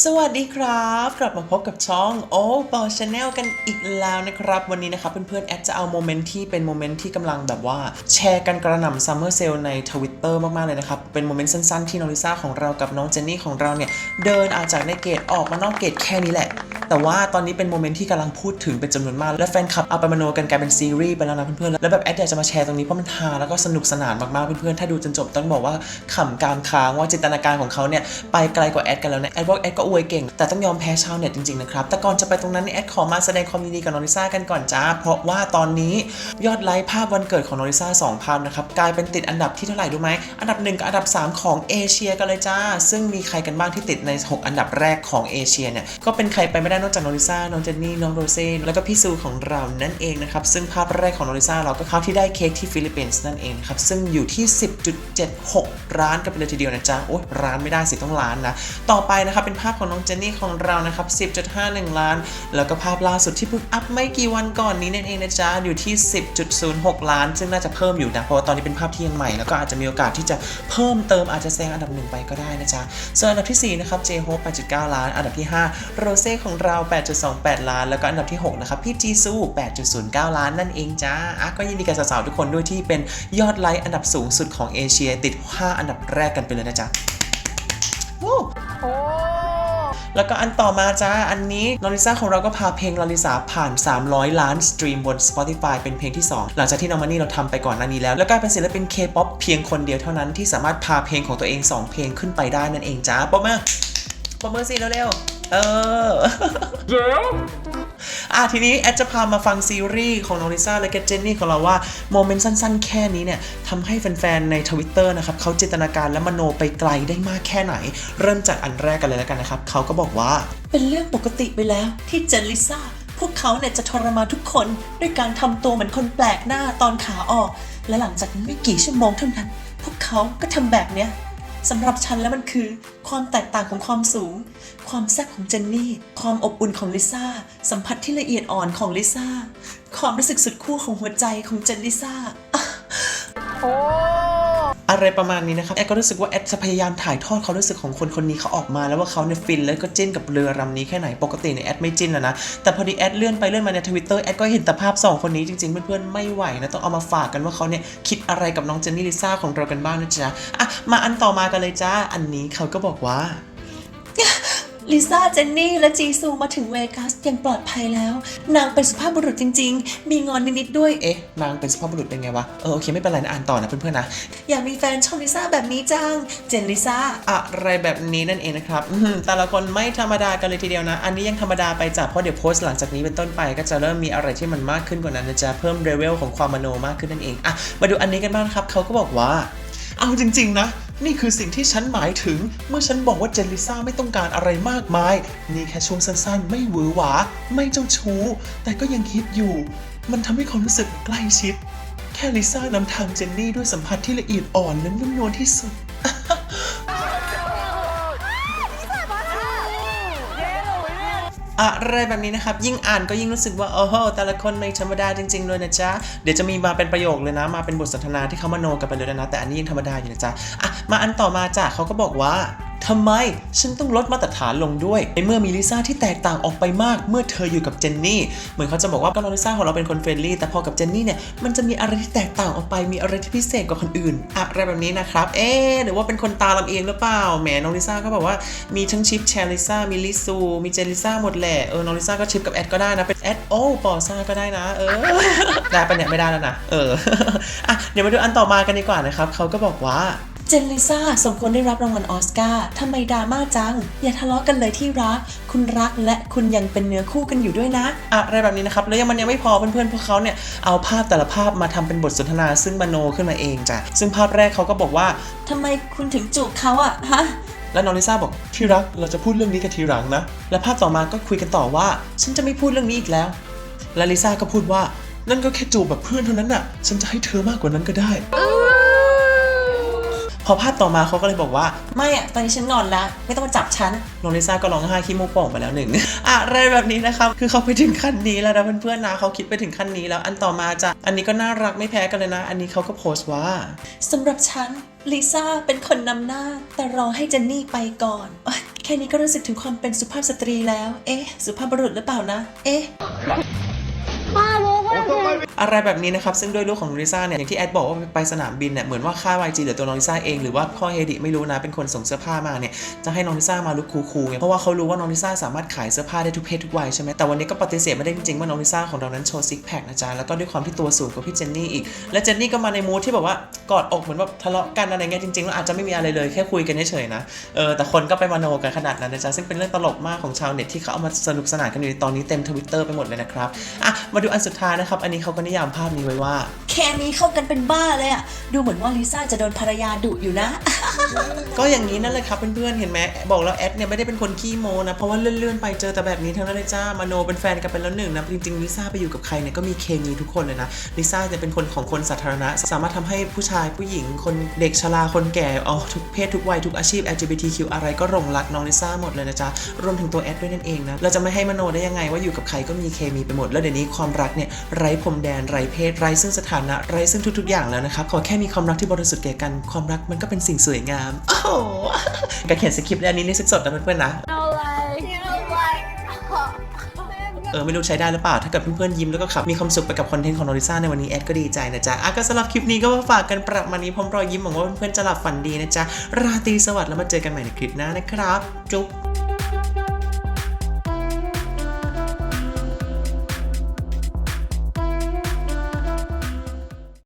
สวัสดีครับ กลับมาพบกับช่องโอ้บอลชาแนลกันอีกแล้วนะครับ วันนี้นะครับเพื่อนๆแอดจะเอาโมเมนต์ที่เป็นโมเมนต์ที่กำลังแบบว่า แชร์กันกระหน่ำซัมเมอร์เซลในทวิตเตอร์มากๆเลยนะครับ เป็นโมเมนต์สั้นๆ ที่น้องลิซ่าของเรากับน้องเจนนี่ของเราเนี่ย เดินอาจากในเกตออกมานอกเกตแค่นี้แหละ แต่ว่าตอนนี้เป็นโมเมนต์ที่กำลังพูดถึงเป็นจำนวนมาก และแฟนคลับเอาไปมโนกันกลายเป็นซีรีส์ไปแล้วนะเพื่อนๆ แล้วแบบแอดอยากจะมาแชร์ตรงนี้เพราะมันฮาแล้วก็สนุกสนานมากๆเพื่อนๆ ถ้าดูจนจบต้องบอกว่าขำกามค้างว่าจินตนาการของเขาเนี่ยไปไกลกว่าแอดกันแล้วนะแอดบอกแอดก็อวยเก่ง แต่ต้องยอมแพ้ชาวเน็ตจริงๆนะครับแต่ก่อนจะไปตรงนั้นแอดขอมาแสดงความยินดีกับน้องลิซ่ากันก่อนจ้าเพราะว่าตอนนี้ยอดไลค์ภาพวันเกิดของน้องลิซ่าสองภาพนะครับกลายเป็นติดอันดับที่เท่าไหร่รู้ไหมอันดับหนึ่งกับอันดับสามของเอเชียกันเลยจ้า ซึ่งมีใครกันบ้างที่ติดในหกอันดับแรกของเอเชียเนี่ยก็เป็นใครไปไม่ได้นอกจากน้องลิซ่า น้องเจนนี่ น้องโรเซ่ แล้วก็พี่ซูของเรานั่นเองนะครับ ซึ่งภาพแรกของน้องลิซ่าเราก็เขาที่ได้เค้กที่ฟิลิปปินส์นั่นเองนะครับ ซึ่งอยู่ที่ 10.76 ร้านกันไปเลยทีเดียวนะจ๊ะ โอ๊ยร้านไม่ได้สิต้องล้านนะ ต่อไปนะครับเป็นภาพของน้องเจนนี่ของเรานะครับ 10.51 ล้าน แล้วก็ภาพล่าสุดที่เพิ่งอัพไม่กี่วันก่อนนี้นั่นเองนะจ๊ะ อยู่ที่ 10.06 ล้าน ซึ่งน่าจะเพิ่มอยู่นะ เพราะว่าตอนนี้เป็นภาพที่ยังใหม่ แล้วก็อาจจะมีโอกาสที่จะเพิ่มเติมอาจจะแซงอันดับหนึ่งไปก็ได้นะจ๊ะส่วนอันดับที่สี่นะครับ J-Hope 8.9 ล้าน อันดับที่5โรเซ่ของเรา 8.28 ล้าน แล้วก็อันดับที่หกนะครับ พี่จีซู 8.09 ล้านนั่นเองจ้าอะก็ยินดีกับสาวๆทุกคนด้วยที่เป็นยอดไลค์อันดับสูงสุดของเอเชียติด 5 อันดับแรกกันไปเลยนะจ๊ะว้แล้วก็อันต่อมาจ้า อันนี้ลอริซาของเราก็พาเพลงลอริซาผ่าน 300 ล้านสตรีมบน Spotify เป็นเพลงที่ 2 หลังจากที่น้องมันนี่เราทำไปก่อนหน้านี้แล้ว แล้วกลายเป็นศิลปิน K-POP เพียงคนเดียวเท่านั้นที่สามารถพาเพลงของตัวเอง 2 เพลงขึ้นไปได้นั่นเองจ้าปรบมือปรบมือสิเร็วๆ เออ เดี๋ยว อะทีนี้แอดจะพามาฟังซีรีส์ของน้องลิซ่าและก็เจนนี่ของเราว่า โมเมนต์สั้นๆ แค่นี้เนี่ยทำให้แฟนๆ ในทวิตเตอร์นะครับเขาจินตนาการและมโนไปไกลได้มากแค่ไหน เริ่มจากอันแรกกันเลยแล้วกันนะครับ เขาก็บอกว่า เป็นเรื่องปกติไปแล้วที่เจนลิซ่า พวกเขาเนี่ยจะทรมานทุกคนด้วยการทำตัวเหมือนคนแปลกหน้าตอนขาออก และหลังจากนั้นไม่กี่ชั่วโมงเท่านั้น พวกเขาก็ทำแบบเนี้ย สำหรับฉันแล้วมันคือ ความแตกต่างของความสูง ความแซ่บของเจนนี่ ความอบอุ่นของลิซ่า สัมผัสที่ละเอียดอ่อนของลิซ่า ความรู้สึกสุดคู่ของหัวใจของเจนลิซ่าอ อะไรประมาณนี้นะครับแอดก็รู้สึกว่าแอดจะพยายามถ่ายทอดความรู้สึกของคนคนนี้เขาออกมา แล้วว่าเขาเนี่ยฟินแล้วก็จิ้นกับเรือลำนี้แค่ไหนปกติเนี่ยแอดไม่จิ้นแล้วนะแต่พอดีแอดเลื่อนไปเลื่อนมาในทวิตเตอร์แอดก็เห็นแต่ภาพสองคนนี้จริงๆเพื่อนๆไม่ไหวนะต้องเอามาฝากกันว่าเขาเนี่ยคิดอะไรกับน้องเจนนี่ลิซ่าของเรากันบ้างนะจ๊ะอะมาอันต่อมากันเลยจ้าอันนี้เขาก็บอกว่า ลิซ่าเจนนี่ และจีซูมาถึงเวกัสอย่างปลอดภัยแล้ว นางเป็นสุภาพบุรุษจริง ๆ มีงอนนิดๆด้วยเอ๊ะนางเป็นสุภาพบุรุษเป็นไงวะเออโอเคไม่เป็นไรนะอ่านต่อนะเพื่อนๆนะอยากมีแฟนชอบลิซ่าแบบนี้จังเจนลิซ่าอะไรแบบนี้นั่นเองนะครับอื้อหือแต่ละคนไม่ธรรมดากันเลยทีเดียวนะ อันนี้ยังธรรมดาไปจ้ะเพราะเดี๋ยวโพสต์หลังจากนี้เป็นต้นไปก็จะเริ่มมีอะไรที่มันมากขึ้นกว่านั้นนะจ๊ะเพิ่มเลเวลของความมโนมากขึ้นนั่นเองอะมาดูอันนี้กันบ้างนะครับเขาก็บอกว่า เอาจริง ๆ นะ นี่คือสิ่งที่ฉันหมายถึงเมื่อฉันบอกว่าเจนลิซ่าไม่ต้องการอะไรมากมาย นี่แค่ช่วงสั้นๆ ไม่หวือหวา ไม่เจ้าชู้ แต่ก็ยังคิดอยู่ มันทำให้ความรู้สึกใกล้ชิด แค่ลิซ่านำทางเจนนี่ด้วยสัมผัสที่ละเอียดอ่อนและนุ่มนวลที่สุด อะไรแบบนี้นะครับ ยิ่งอ่านก็ยิ่งรู้สึกว่าโอ้โหแต่ละคนไม่ธรรมดาจริง ๆ เลยนะจ๊ะ เดี๋ยวจะมีมาเป็นประโยคเลยนะ มาเป็นบทสนทนาที่เขามาโนกันไปเลยนะ แต่อันนี้ยังธรรมดาอยู่นะจ๊ะอะมาอันต่อมาจ้ะเขาก็บอกว่า ทำไมฉันต้องลดมาตรฐานลงด้วย ในเมื่อมีลิซ่าที่แตกต่างออกไปมาก เมื่อเธออยู่กับเจนนี่ เหมือนเขาจะบอกว่าก็น้องลิซ่าของเราเป็นคนเฟรนลี่ แต่พอกับเจนนี่เนี่ย มันจะมีอะไรที่แตกต่างออกไป มีอะไรที่พิเศษกว่าคนอื่น อะไรแบบนี้นะครับ เอ๊หรือว่าเป็นคนตาลำเอียงหรือเปล่า แหม น้องลิซ่าก็บอกว่า มีทั้งชิปแชร์ลิซ่า มีลิซู มีเจนลิซ่าหมดแหละ เออ น้องลิซ่าก็ชิปกับแอดก็ได้นะ เป็นแอดโอ้ปอซ่าก็ได้นะ เออ ได้ปะเนี่ยไม่ได้แล้วนะ เออ อะ เดี๋ยวมาดูอันต่อมากันดีกว่านะครับเขาก็บอกว่า เจนลิซ่าสมควรได้รับรางวัลออสการ์ทำไมดราม่าจัง อย่าทะเลาะกันเลยที่รัก คุณรักและคุณยังเป็นเนื้อคู่กันอยู่ด้วยนะ อะไรแบบนี้นะครับ แล้วยังมันยังไม่พอเพื่อนๆพวกเขาเนี่ย เอาภาพแต่ละภาพมาทำเป็นบทสนทนาซึ่งมโนขึ้นมาเองจ้ะ ซึ่งภาพแรกเขาก็บอกว่าทำไมคุณถึงจูบเขาอะฮะแล้วน้องลิซ่าบอกที่รักเราจะพูดเรื่องนี้กันทีหลังนะ และภาพต่อมาก็คุยกันต่อว่า ฉันจะไม่พูดเรื่องนี้อีกแล้ว และลิซ่าก็พูดว่านั่นก็แค่จูบแบบเพื่อนเท่านั้นน่ะ ฉันจะให้เธอมากกว่านั้นก็ได้ พอภาพต่อมาเขาก็เลยบอกว่า ไม่อะตอนนี้ฉันงอนและไม่ต้องมาจับฉันน้องลิซ่าก็ร้องไห้ขี้มูกโป่งไปแล้วหนึ่งอะไรแบบนี้นะครับคือเขาไปถึงขั้นนี้แล้วนะเพื่อนๆนะเขาคิดไปถึงขั้นนี้แล้วอันต่อมาจะอันนี้ก็น่ารักไม่แพ้กันเลยนะ อันนี้เขาก็โพสต์ว่าสำหรับฉันลิซ่าเป็นคนนำหน้า แต่รอให้เจนนี่ไปก่อนอแค่นี้ก็รู้สึกถึงความเป็นสุภาพสตรีแล้ว เอ๊ะ สุภาพบุรุษหรือเปล่านะ เอ๊ะ อะไรแบบนี้นะครับ ซึ่งด้วยลูกของลิซ่าเนี่ย อย่างที่แอดบอกว่าไปสนามบินเนี่ย เหมือนว่าค่าย YG หรือตัวน้องลิซ่าเอง หรือว่าพ่อเฮดิไม่รู้นะ เป็นคนส่งเสื้อผ้ามาเนี่ย จะให้น้องลิซ่ามาลุคคูลๆไงเพราะว่าเขารู้ว่าน้องลิซ่าสามารถขายเสื้อผ้าได้ทุกเพศทุกวัยใช่ไหมแต่วันนี้ก็ปฏิเสธไม่ได้จริงๆว่าน้องลิซ่าของเรานั้นโชว์ซิกแพคนะจ๊ะแล้วก็ด้วยความที่ตัวสูงกว่าพี่เจนนี่อีกและเจนนี่ก็มาในมูทที่แบบว่ากอดอกเหมือนแบบทะเลาะกันอะไรเงี้ยจริงๆแล้วอาจจะไม่มีอะไรเลยแค่คุยกันเฉยๆนะเออแต่คนก็ไปมโนกันขนาดนั้นนะจ๊ะซึ่งเป็นเรื่องตลกมากของชาวเน็ตที่เขาเอามาสนุกสนานกันอยู่ในตอนนี้เต็มทวิตเตอร์ไปหมดเลยนะครับอะมาดูอันสุดท้ายนะครับอันนี้เขาก็นิยามภาพนี้ไว้ว่าแค่นี้เข้ากันเป็นบ้าเลยอะดูเหมือนว่าลิซ่าจะโดนภรรยาดุอยู่นะ ก็อย่างนี้นั่นแหละครับเพื่อนๆ เห็นไหมบอกแล้วแอดเนี่ยไม่ได้เป็นคนขี้โมนะ เพราะว่าเลื่อนๆไปเจอแต่แบบนี้ทั้งนั้นเลยจ้ามาโนเป็นแฟนกันไปแล้วหนึ่งนะจริงๆลิซ่าไปอยู่กับใครเนี่ยก็มีเคมีทุกคนเลยนะลิซ่าจะเป็นคนของคนสาธารณะ สามารถทำให้ผู้ชายผู้หญิง คนเด็กชราคนแก่อ๋อทุกเพศทุกวัยทุกอาชีพ LGBTQ อะไรก็หลงรักน้องลิซ่าหมดเลยนะจ๊ะรวมถึงตัวแอดด้วยนั่นเองนะเราจะไม่ให้มโนได้ยังไงว่าอยู่กับใครก็มีเคมีไปหมด แล้วเดี๋ยวนี้ความรักเนี่ยไร้พรมแดนไร้เพศไร้ซึ่งสถานะไร้ซึ่งทุกๆ อย่างแล้วนะครับ ขอแค่มีความรักที่บริสุทธิ์แก่กัน ความรักมันก็เป็นสิ่งสวยงาม โอ้โหการเขียนสคริปต์เนี่ยอันนี้นี่ซึกสดนะเพื่อนๆนะ No like. You know like. เออไม่รู้ใช้ได้หรือเปล่า ถ้าเกิดเพื่อนๆยิ้มแล้วก็ขับมีความสุขไปกับคอนเทนต์ของโนริซ่าในวันนี้แอดก็ดีใจนะจ๊ะอะก็สำหรับคลิปนี้ก็มาฝากกันประมาณนี้พร้อมรอยยิ้มหวังว่าเพื่อนๆจะหลับฝันดีนะจ๊ะ ราตรีสวัสดิ์แล้วมาเจอกันใหม่ในคลิปหน้านะครับ จุ๊บ